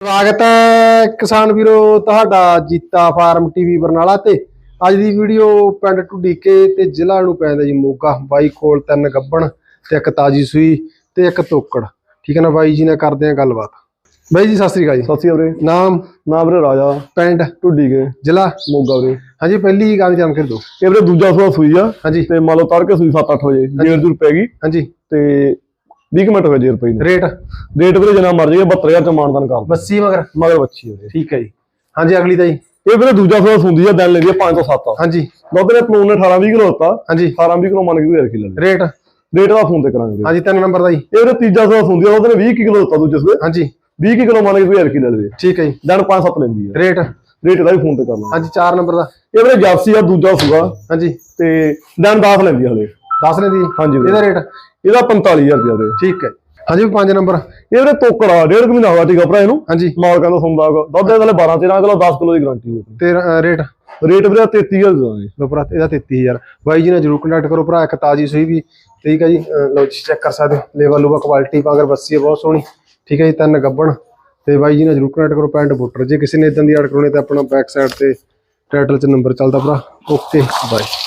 ਸਵਾਗਤ ਹੈ ਕਿਸਾਨ ਵੀਰੋ ਤੁਹਾਡਾ ਜੀਤਾ ਫਾਰਮ ਟੀਵੀ ਬਰਨਾਲਾ ਤੇ। ਅੱਜ ਦੀ ਵੀਡੀਓ ਪਿੰਡ ਢੁੱਡੀਕੇ ਤੇ ਜ਼ਿਲ੍ਹਾ ਨੂੰ ਪੈਂਦਾ ਜੀ ਮੋਗਾ। ਬਾਈ ਕੋਲ ਤਿੰਨ ਗੱਬਣ ਤੇ ਇੱਕ ਤਾਜੀ ਸੂਈ ਤੇ ਇੱਕ ਤੋਕੜ। ਠੀਕ ਹੈ ਨਾ ਬਾਈ ਜੀ ਨਾਲ ਕਰਦੇ ਆ ਗੱਲਬਾਤ। ਬਾਈ ਜੀ ਸਤਿ ਸ੍ਰੀ ਅਕਾਲ ਜੀ। ਸਤਿ ਸ਼੍ਰੀ ਅਕਾਲ ਵੀਰੇ। ਨਾਮ? ਨਾਮ ਵੀਰੇ ਰਾਜਾ। ਪਿੰਡ? ਢੁੱਡੀ ਗਏ ਜ਼ਿਲ੍ਹਾ? ਮੋਗਾ ਵੀਰੇ। ਹਾਂਜੀ ਪਹਿਲੀ ਗੱਲ ਜਾਣਕਾਰੀ ਦਿਓ। ਇਹ ਵੀਰੇ ਦੂਜਾ ਸੂਆ ਸੂਈ ਆ। ਹਾਂਜੀ। ਤੇ ਮੰਨ ਲਓ ਤੜਕੇ ਸੂਈ 7-8 ਵਜੇ। ਜੇਰ ਜੂਰ ਪੈ ਗਈ। ਹਾਂਜੀ। ਤੇ 20 ਕੁ ਮਿੰਟ ਹੋਏ ਜੇਰ ਪਈ ਨੂੰ। ਰੇਟ? ਰੇਟ ਵੀਰੇ ਜਿੰਨਾ ਮਰਜ਼ੀ 72000 ਚ ਮਾਨਦਾਨ ਕਰ ਬੱਸੀ ਮਗਰ? ਮਗਰ ਬੱਚੀ ਵੀਰੇ। ਠੀਕ ਹੈ ਜੀ। ਹਾਂਜੀ ਅਗਲੀ ਦਾ ਜੀ। ਇਹ ਵੀਰੇ ਦੂਜਾ ਸੂਆ ਸੁੰਦੀ ਆ ਦਿਨ ਲੈਂਦੀ ਆ 5 ਤੋਂ 7 ਹਾਂਜੀ। ਦੁੱਧ ਨੇ ਪਲੂਨ ਨੇ 18 20 ਕਿਲੋ ਦਿੱਤਾ। ਹਾਂਜੀ। 18 20 ਕਿਲੋ ਮੰਨ ਕੇ ਵੀਰੇ ਖਿਲਾ ਰੇਟ? ਰੇਟ ਦਾ ਫੋਨ ਤੇ ਕਰਾਂਗੇ। ਹਾਂਜੀ ਤਿੰਨ ਨੰਬਰ ਦਾ ਜੀ। ਇਹ ਵੀਰੇ ਤੀਜਾ ਸੂਆ ਸੁੰਦੀ ਆ ਉਹਦੇ ਨੇ 20 ਕਿਲੋ ਦਿੱਤਾ ਦੂਜੇ ਸੂਏ ਹਾਂਜੀ। 20 ਕਿਲੋ ਮੰਨ ਕੇ ਵੀਰੇ ਖਿਲਾ ਲਵੇ ਠੀਕ ਹੈ ਜੀ। ਦਿਨ 5-7 ਲੈਂਦੀ ਆ। ਰੇਟ? ਰੇਟ ਦਾ ਵੀ ਫੋਨ ਤੇ ਕਰਨਾ। ਹਾਂਜੀ ਚਾਰ ਨੰਬਰ ਦਾ। ਇਹ ਵੀਰੇ ਜਾਪਸੀ ਆ ਦੂਜਾ ਸੂਆ। ਹਾਂਜੀ। ਤੇ ਦਿਨ 10 ਲੈਂਦੀ ਆ ਹਲੇ। ਦੱਸ ਲੈ ਦੀ ਹਾਂਜੀ ਇਹਦਾ ਰੇਟ? ਇਹਦਾ 45000 ਰੁਪਏ ਵੀਰੇ ਠੀਕ ਹੈ ਹਾਂਜੀ ਪੰਜ ਨੰਬਰ। ਇਹ ਵੀਰੇ ਤੋਕੜਾ ਡੇਢ ਕੁ ਮਹੀਨਾ ਹੋਇਆ ਟੀਕਾ ਭਰਾ ਇਹਨੂੰ। ਹਾਂਜੀ। ਮਾਲਕਾਂ ਦਾ ਸੁਣਦਾ ਹੈਗਾ। ਦੁੱਧ ਦੇ ਥੱਲੇ 12 13 ਕਿਲੋ 10 ਕਿਲੋ ਦੀ ਗਾਰੰਟੀ ਹੋਊਗੀ। ਤੇ ਰੇਟ? ਰੇਟ ਵੀਰੇ 33000 ਦੇਵਾਂਗੇ ਲੋ ਭਰਾ ਇਹਦਾ 33000 ਬਾਈ ਜੀ ਨਾਲ ਜਰੂਰ ਕੰਟੈਕਟ ਕਰੋ ਭਰਾ ਇੱਕ ਤਾਜੀ ਸੂਈ ਵੀ। ਠੀਕ ਹੈ ਜੀ ਲਓ ਜੀ ਚੈੱਕ ਕਰ ਸਕਦੇ ਹੋ। ਲੇਵਲ ਲੂਵਾ ਕੁਆਲਿਟੀ ਪਾਗਰ ਬੱਸੀ ਹੈ ਬਹੁਤ ਸੋਹਣੀ। ਠੀਕ ਹੈ ਜੀ ਤਿੰਨ ਗੱਬਣ। ਤੇ ਬਾਈ ਜੀ ਨਾਲ ਜਰੂਰ ਕੰਟੈਕਟ ਕਰੋ ਪੈਂਟ ਬੁੱਟਰ। ਜੇ ਕਿਸੇ ਨੇ ਇਦਾਂ ਦੀ ਆਰਡਰ ਕਰਾਉਣੀ ਤਾਂ ਆਪਣਾ ਬੈਕ ਸਾਈਡ ਤੇ ਟਾਈਟਲ 'ਚ ਨੰਬਰ ਚੱਲਦਾ ਭਰਾ। Okay bye